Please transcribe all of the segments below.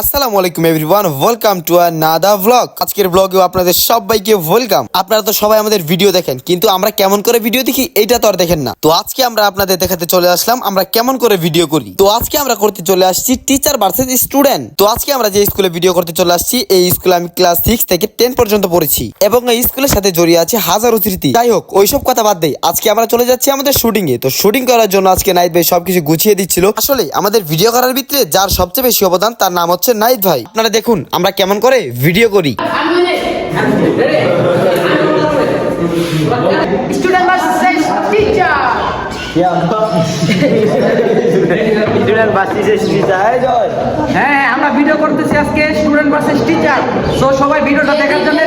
আসসালামু আলাইকুম everyone welcome to Nada vlog আজকের ব্লগেও আপনাদের সবাইকে ওয়েলকাম আপনারা তো সবাই আমাদের ভিডিও দেখেন, কিন্তু আমরা কেমন করে ভিডিও দেখি এটা তো আর দেখেন না। তো আজকে আমরা আপনাদের দেখাতে চলে আসলাম, আমরা কেমন করে ভিডিও করি। তো আজকে আমরা করতে চলে আসছি টিচার ভার্সেস স্টুডেন্ট তো আজকে আমরা যে স্কুলে ভিডিও করতে চলে আসছি, এই স্কুলে আমি ক্লাস সিক্স থেকে টেন পর্যন্ত পড়েছি। এবং এই স্কুলের সাথে জড়িয়ে আছে হাজারো স্মৃতি। যাই হোক, ওইসব কথা বাদ দেই। আজকে আমরা চলে যাচ্ছি আমাদের শুটিং এ। তো শুটিং করার জন্য আজকে নাইট ভাই সবকিছু গুছিয়ে দিচ্ছিল। আসলে আমাদের ভিডিও করার ভিতরে যার সবচেয়ে বেশি অবদান, তার নাম হচ্ছে নাইট ভাই আপনারা দেখুন আমরা কেমন করে ভিডিও করি স্টুডেন্ট. হ্যাঁ হ্যাঁ, আমরা ভিডিও করতেছি আজকে স্টুডেন্ট ভার্সেস টিচার সো সবাই ভিডিওটা দেখার জন্য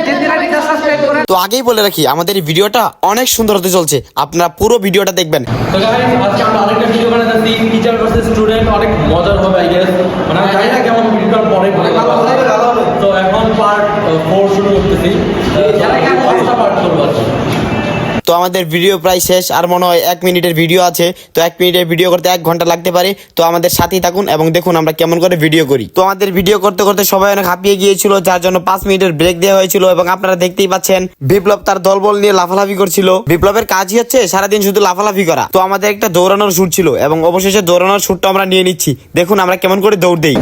সাবস্ক্রাইব করেন। তো আগেই বলে রাখি আমাদের এই ভিডিওটা অনেক সুন্দর হতে চলছে। আপনারা পুরো ভিডিওটা দেখবেন। তো গাইস আজকে আমরা আরেকটা ভিডিও বানাতেছি টিচার ভার্সেস স্টুডেন্ট অনেক মজার হবে আই গেস মানে আমি জানি না কেমন ভিডিওটা পরে ভালো হবে তো এখন পার্ট 4 শুরু করতেছি। পাঁচটা পার্ট করব আজকে। তো আমাদের ভিডিও প্রায় শেষ, আর মনে হয় এক মিনিটের ভিডিও আছে। তো এক মিনিটের ভিডিও করতে এক ঘণ্টা লাগতে পারে। তো আমাদের সাথেই থাকুন এবং দেখুন আমরা কেমন করে ভিডিও করি। তো আমাদের ভিডিও করতে করতে সবাই অনেক হাঁপিয়ে গিয়েছিল, যার জন্য পাঁচ মিনিটের ব্রেক দেওয়া হয়েছিল এবং আপনারা দেখতেই পাচ্ছেন, বিপ্লব তার দলবল নিয়ে লাফালাফি করছিল। বিপ্লবের কাজই হচ্ছে সারাদিন শুধু লাফালাফি করা। তো আমাদের একটা দৌড়ানোর শুট ছিল এবং অবশেষে দৌড়ানোর শুটটা আমরা নিয়ে নিচ্ছি। দেখুন আমরা কেমন করে দৌড় দেই।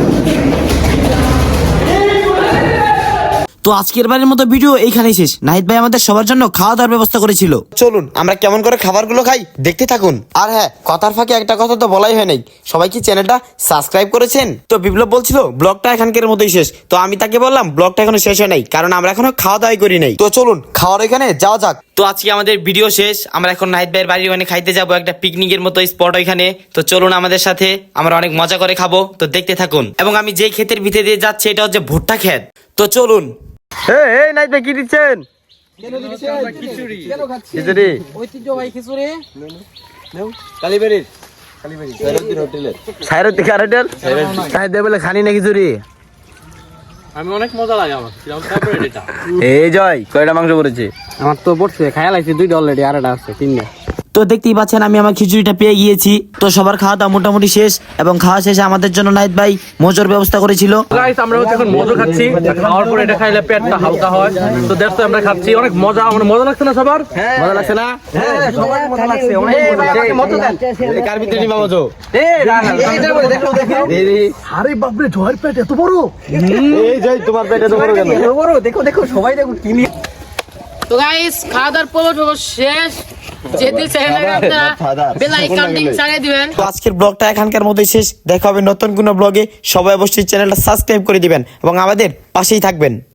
তো আজকের বারের মতো ভিডিও এইখানেই শেষ। নাহিদ ভাই আমাদের সবার জন্য খাওয়া দাওয়ার ব্যবস্থা করেছিল। চলুন আমরা কেমন করে খাবারগুলো খাই দেখতে থাকুন। আর হ্যাঁ কথার ফাঁকে একটা কথা তো বলাই হয় নাই। সবাই কি চ্যানেলটা সাবস্ক্রাইব করেছেন? তো বিপ্লব বলছিল ব্লগটা এখানকার মতোই শেষ। তো আমি তাকে বললাম ব্লগটা এখনও শেষ হয় নাই কারণ আমরা এখনও খাওয়া দাওয়াই করি নাই। তো চলুন খাওয়ার এখানে যাওয়া যাক। তো আজকে আমাদের ভিডিও শেষ। আমরা এখন নাহিদ ভাইয়ের বাড়ির ওখানে খাইতে যাব একটা পিকনিকের মতো স্পট ওইখানে। তো চলুন আমাদের সাথে আমরা অনেক মজা করে খাব। তো দেখতে থাকুন। এবং আমি যেই ক্ষেতের ভিতরে দিয়ে যাচ্ছি এটা হচ্ছে ভুট্টা ক্ষেত। তো চলুন এই নাইট ভাই কি দিচ্ছেন? খিচুড়ি। ঐতিহ্যবাহী খিচুড়ি। খানি না খিচুড়ি? আমি অনেক মজা লাগে আমার। এটা। এই জয় কয়টা মাংস করেছে আমার তো পড়ছে খায়া লাগছে দুইটা অলরেডি আর একটা আছে তিনটা। তো দেখতেই পাচ্ছেন আমি আমার খিচুড়িটা পেয়ে গিয়েছি। তো সবার খাওয়া দাওয়া মোটামুটি শেষ এবং খাওয়া শেষে আমাদের জন্য নাইট ভাই মোজোর ব্যবস্থা করেছিল। গাইস আমরা হচ্ছে এখন মজা খাচ্ছি। খাওয়ার পরে এটা খাইলে পেটটা হালকা হয়। তো দেখতে আমরা খাচ্ছি। অনেক মজা মানে মজা লাগছে না সবার? মজা লাগছে না? সবার মজা লাগছে। অনেক মজা। লাগছে মতো দেন কার ভিতরে নিবা মজো? এই জয় তোমার পেটে তো বড় কেন? দেখো দেখো সবাই দেখো কি নিয়ে তো গাইস খাওয়া দাওয়ার পর্ব শেষ। যেতে চ্যানেলে আপনারা বেল আইকন লিংক চালিয়ে দিবেন। তো আজকের ব্লগটা এখানকার মধ্যে শেষ। দেখা হবে নতুন কোনো ব্লগে সবাই অবশ্যই চ্যানেলটা সাবস্ক্রাইব করে দিবেন এবং আমাদের পাশেই থাকবেন।